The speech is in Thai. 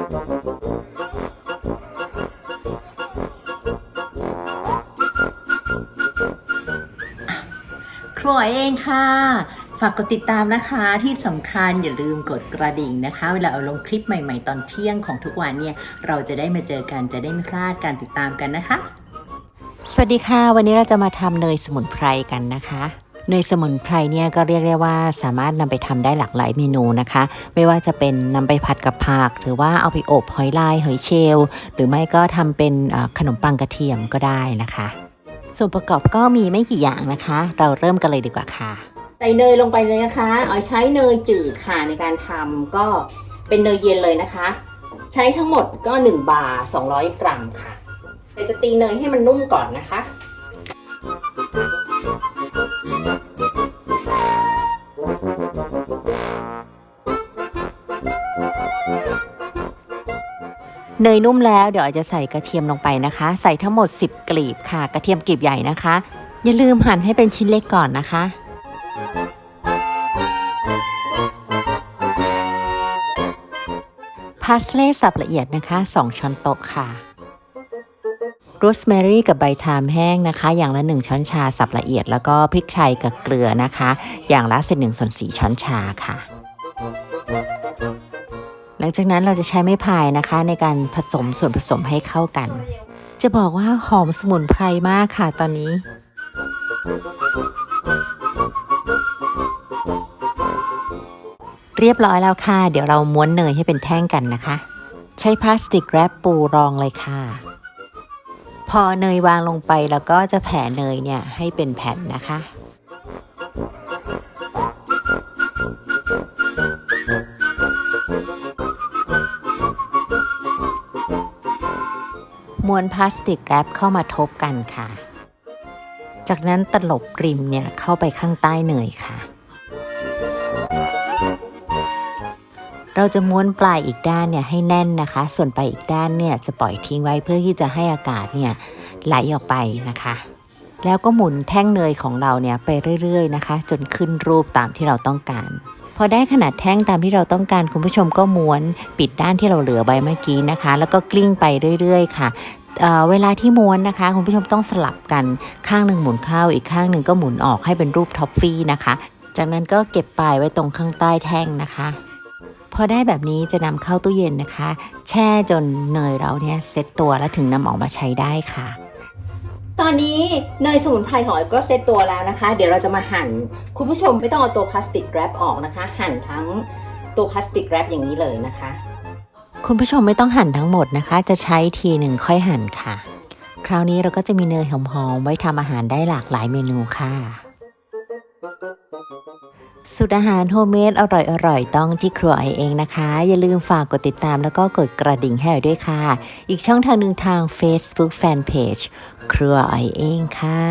ครัวเองค่ะ ฝากกดติดตามนะคะที่สำคัญอย่าลืมกดกระดิ่งนะคะ เวลาเอาลงคลิปใหม่ๆตอนเที่ยงของทุกวันเนี่ย เราจะได้มาเจอกันจะได้ไม่พลาดการติดตามกันนะคะ สวัสดีค่ะ วันนี้เราจะมาทำเนยสมุนไพรกันนะคะ เนยสมุนไพรเนี่ยก็เรียกได้ว่าสามารถนำไปทำได้หลากหลายเมนูนะคะ ไม่ว่าจะเป็นนำไปผัดกับผัก หรือว่าเอาไปอบหอยลายหอยเชลล์หรือไม่ก็ทำเป็นขนมปังกระเทียมก็ได้นะคะ ส่วนประกอบก็มีไม่กี่อย่างนะคะ เราเริ่มกันเลยดีกว่าค่ะใส่เนยลงไปเลยนะคะเอใช้เนยจืดค่ะในการทำก็เป็นเนยเย็นเลยนะคะ ใช้ทั้งหมดก็ 1 บาร์200 กรัมค่ะเราจะตีเนยให้มันนุ่มก่อนนะคะ เนยนุ่มแล้วเดี๋ยวอาจจะใส่กระเทียมลงไปนะคะ ใส่ทั้งหมด 10 กลีบค่ะ กระเทียมกลีบใหญ่นะคะ อย่าลืมหั่นให้เป็นชิ้นเล็กก่อนนะคะพาสเล่สับละเอียดนะคะ 2 ช้อนโต๊ะค่ะโรสแมรี่กับใบทามแห้งนะคะ อย่างละ 1 ช้อนชาสับละเอียด แล้วก็พริกไทยกับเกลือนะคะ อย่างละ1 1ส่วน4ช้อนชาค่ะ หลังจากนั้นเราจะใช้ไม้พายนะคะ ในการผสมส่วนผสมให้เข้ากัน จะบอกว่าหอมสมุนไพรมากค่ะตอนนี้ เรียบร้อยแล้วค่ะ เดี๋ยวเราม้วนเนยให้เป็นแท่งกันนะคะ ใช้พลาสติกแรปปูรองเลยค่ะ พอเนยวางลงไปแล้วก็จะแผ่เนยเนี่ยให้เป็นแผ่นนะคะ ม้วนพลาสติกแรปเข้ามาทบกันค่ะ จากนั้นตลบริมเนี่ยเข้าไปข้างใต้เนยค่ะ เราจะม้วนปลายอีกด้านเนี่ยให้แน่นนะคะ ส่วนปลายอีกด้านเนี่ยจะปล่อยทิ้งไว้เพื่อที่จะให้อากาศเนี่ยไหลออกไปนะคะ แล้วก็หมุนแท่งเนยของเราเนี่ยไปเรื่อยๆนะคะ จนขึ้นรูปตามที่เราต้องการ อได้ขนาดแท่งตามที่เราต้องการคุณผู้ชมก็ม้วนปิดด้านที่เราเหลือไว้เมื่อกี้นะคะ แล้วก็กลิ้งไปเรื่อย ๆ ค่ะเเวลาที่ม้วนนะคะ คุณผู้ชมต้องสลับกันข้างหนึ่งหมุนเข้าอีกข้างหนึ่งก็หมุนออกให้เป็นรูปท็อฟฟี่นะคะ จากนั้นก็เก็บปลายไว้ตรงข้างใต้แท่งนะคะพอได้แบบนี้จะนำเข้าตู้เย็นนะคะ แช่จนเนยเราเนี่ยเซ็ตตัวแล้วถึงนำออกมาใช้ได้ค่ะ ตอนนี้เนยสมุนไพรของออยก็เซตตัวแล้วนะคะ เดี๋ยวเราจะมาหั่น คุณผู้ชมไม่ต้องเอาตัวพลาสติกแรปออกนะคะ หั่นทั้งตัวพลาสติกแรปอย่างนี้เลยนะคะ คุณผู้ชมไม่ต้องหั่นทั้งหมดนะคะ จะใช้ทีหนึ่งค่อยหั่นค่ะ คราวนี้เราก็จะมีเนยหอมๆไว้ทำอาหารได้หลากหลายเมนูค่ะ สุดอาหารโฮมเมดอร่อยๆต้องที่ครัวไอเองนะคะ อย่าลืมฝากกดติดตามแล้วก็กดกระดิ่งให้ด้วยค่ะ อีกช่องทางหนึ่งทาง Facebook Fanpage ครัวไอเองค่ะ